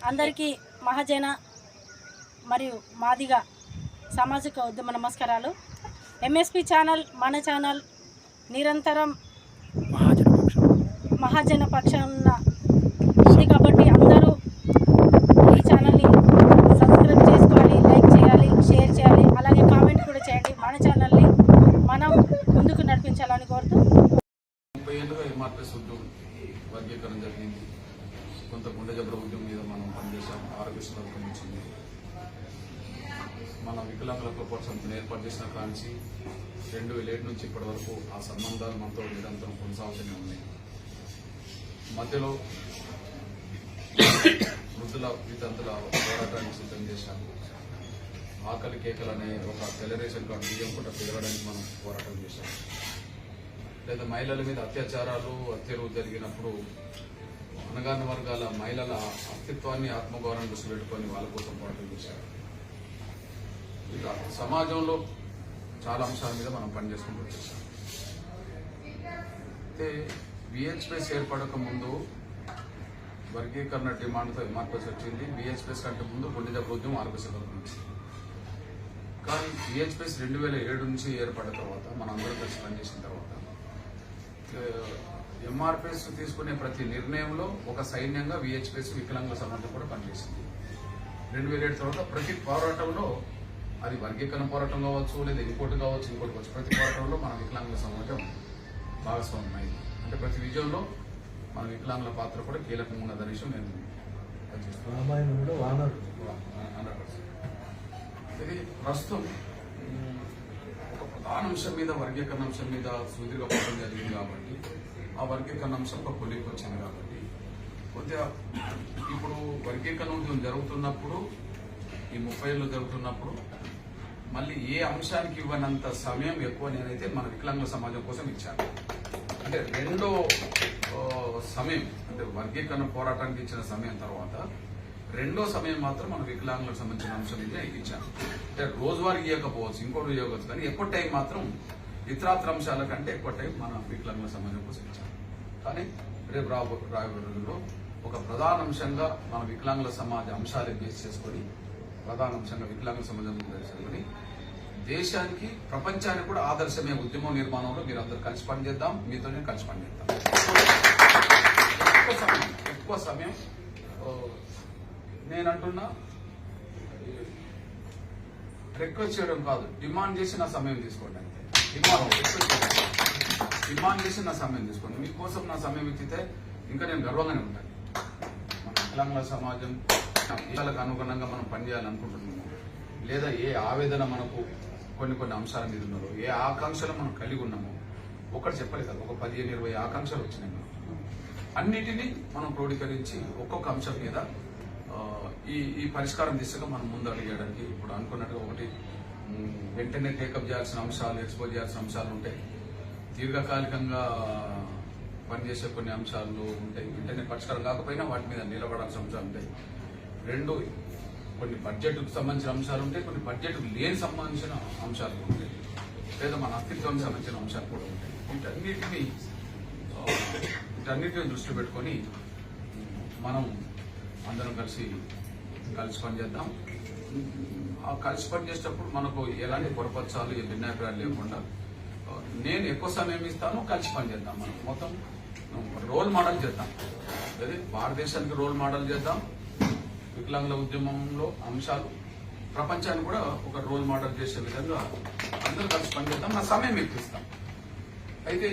అందరికీ మహాజన మరియు మాదిగ సామాజిక ఉద్యమ నమస్కారాలు. ఎంఎస్పి ఛానల్ మన ఛానల్ నిరంతరం మహాజన పక్షం. ఉంది కాబట్టి అందరూ ఈ ఛానల్ని సబ్స్క్రైబ్ చేసుకోవాలి లైక్ చేయాలి షేర్ చేయాలి అలాగే కామెంట్ కూడా చేయండి. మన ఛానల్ని మనం ముందుకు నడిపించాలని కోరుతూ ముప్పై ఏళ్ళుగా ఎంఆర్పిఎస్ ఉద్యోగం వర్గీకరణ జరిగింది. కొంత గుండె ప్రభుత్వం మీద మనం పనిచేసాం ఆరోగ్యశ్రీ పథకం వచ్చింది మన వికలాంగుల కోపర్ ఏర్పాటు చేసిన కాంచి రెండు వేల ఏడు నుంచి ఇప్పటి వరకు ఆ సంబంధాలు మనతో నిరంతరం కొనసాగుతూనే ఉన్నాయి. మధ్యలో వృద్ధుల వితంతుల పోరాటానికి సిద్ధం చేశాము ఆకలి కేకలు అనే ఒక ఫెడరేషన్ కార్డు బియ్యం కూడా పెరగడానికి మనం పోరాటం చేశాం. లేదా మహిళల మీద అత్యాచారాలు హత్యలు జరిగినప్పుడు అనగాని వర్గాల మహిళల అస్తిత్వాన్ని ఆత్మగౌరవం దృష్టి పెట్టుకొని వాళ్ళ కోసం పోరాటం చేశారు. ఇక సమాజంలో చాలా అంశాల మీద మనం పనిచేసుకుంటూ వచ్చేసాం. అయితే బిహెచ్పిఎస్ ఏర్పడక ముందు వర్గీకరణ డిమాండ్తో ఎంఆర్పిఎస్ వచ్చింది. బిహెచ్పిఎస్ కంటే ముందు గుండె బోధ్యం ఉద్యమం ఆర్పిఎస్ కానీ బిహెచ్పిఎస్ రెండు వేల ఏడు నుంచి ఏర్పడిన తర్వాత మన కలిసి పనిచేసిన తర్వాత ఎంఆర్పిఎస్ తీసుకునే ప్రతి నిర్ణయంలో ఒక సైన్యంగా విహెచ్పిఎస్ వికలాంగుల సమాజం కూడా పనిచేసింది రెండు వేల ఏడు తర్వాత ప్రతి పోరాటంలో అది వర్గీకరణ పోరాటం కావచ్చు లేదా ఇంకోటి కావచ్చు ఇంకోటి కావచ్చు ప్రతి పోరాటంలో మన వికలాంగుల సమాజం భాగస్వామ్యమైంది అంటే ప్రతి విజయంలో మన వికలాంగుల పాత్ర కూడా కీలకంగా ఉన్నదనే విషయం నేను. ఇది ప్రస్తుతం ఒక అంశం మీద వర్గీకరణ అంశం మీద సుదీర్ఘ పోవడం జరిగింది కాబట్టి ఆ వర్గీకరణ అంశం ఒక కొలికి వచ్చింది కాబట్టి. కొద్దిగా ఇప్పుడు వర్గీకరణ ఉద్యమం జరుగుతున్నప్పుడు ఈ ముప్పై ఏళ్ళు జరుగుతున్నప్పుడు మళ్ళీ ఏ అంశానికి ఇవ్వనంత సమయం ఎక్కువ నేనైతే మన వికలాంగుల సమాజం కోసం ఇచ్చాను. అంటే రెండో సమయం అంటే వర్గీకరణ పోరాటానికి ఇచ్చిన సమయం తర్వాత రెండో సమయం మాత్రం మన వికలాంగులకు సంబంధించిన అంశం ఇదే ఇచ్చాను అంటే రోజువారీ ఇవ్వకపోవచ్చు ఇంకోటి ఇవ్వకపోవచ్చు కానీ ఎక్కువ టైం మాత్రం ఇతరాత్ర అంశాల కంటే ఎక్కువ టైం మన వికలాంగుల సంబంధం కోసం ఇచ్చాను కానీ రేపు రాబో రాబోయే రోజుల్లో ఒక ప్రధాన అంశంగా మన వికలాంగుల సమాజ అంశాలు బేస్ చేసుకొని ప్రధాన అంశంగా వికలాంగుల సమాజం చేసుకొని దేశానికి ప్రపంచానికి కూడా ఆదర్శమే ఉద్యమం నిర్మాణంలో మీరు అందరూ కలిసి పనిచేద్దాం మీతోనే కలిసి పనిచేద్దాం. ఎక్కువ సమయం ఎక్కువ సమయం నేను అంటున్నా రిక్వెస్ట్ చేయడం కాదు డిమాండ్ చేసి నా సమయం తీసుకోండి అంతే. డిమాండ్ డిమాండ్ చేసి నా సమయం తీసుకోండి. మీకోసం నా సమయం ఇచ్చితే ఇంకా నేను గర్వంగానే ఉంటాను మన తెలంగాణ సమాజం ఇళ్ళకు అనుగుణంగా మనం పనిచేయాలనుకుంటున్నాము. లేదా ఏ ఆవేదన మనకు కొన్ని కొన్ని అంశాల మీద ఉన్నారో ఏ ఆకాంక్షలు మనం కలిగి ఉన్నామో ఒకటి చెప్పలేదు కదా ఒక పదిహేను ఇరవై ఆకాంక్షలు వచ్చినాయి అన్నిటినీ మనం క్రోడీకరించి ఒక్కొక్క అంశం మీద ఈ ఈ పరిష్కారం దిశగా మనం ముందు అడిగేయడానికి ఇప్పుడు అనుకున్నట్టుగా ఒకటి వెంటనే టేకప్ చేయాల్సిన అంశాలు ఎక్స్పోజ్ చేయాల్సిన అంశాలు ఉంటాయి. దీర్ఘకాలికంగా పనిచేసే కొన్ని అంశాలు ఉంటాయి. వెంటనే పరిష్కారం కాకపోయినా వాటి మీద నిలబడాల్సిన అంశాలు ఉంటాయి. రెండు కొన్ని బడ్జెట్కు సంబంధించిన అంశాలు ఉంటాయి. కొన్ని బడ్జెట్కు లేని సంబంధించిన అంశాలు కూడా ఉంటాయి. లేదా మన అస్తిత్వానికి సంబంధించిన అంశాలు కూడా ఉంటాయి. వీటన్నిటిని వీటన్నిటిని దృష్టి పెట్టుకొని మనం అందరం కలిసి కలిసి పనిచేద్దాం. ఆ కలిసి పనిచేసేటప్పుడు మనకు ఎలాంటి పొరపచ్చాలు ఏ భిన్నాభిప్రాయాలు లేకుండా నేను ఎక్కువ సమయం ఇస్తాను కలిసి పనిచేద్దాం మనం. మొత్తం రోల్ మోడల్ చేద్దాం. అదే భారతదేశానికి రోల్ మోడల్ చేద్దాం. వికలాంగుల ఉద్యమంలో అంశాలు ప్రపంచాన్ని కూడా ఒక రోల్ మోడల్ చేసే విధంగా అందరూ కలిసి పనిచేద్దాం. నా సమయం ఎక్కువ ఇస్తాం. అయితే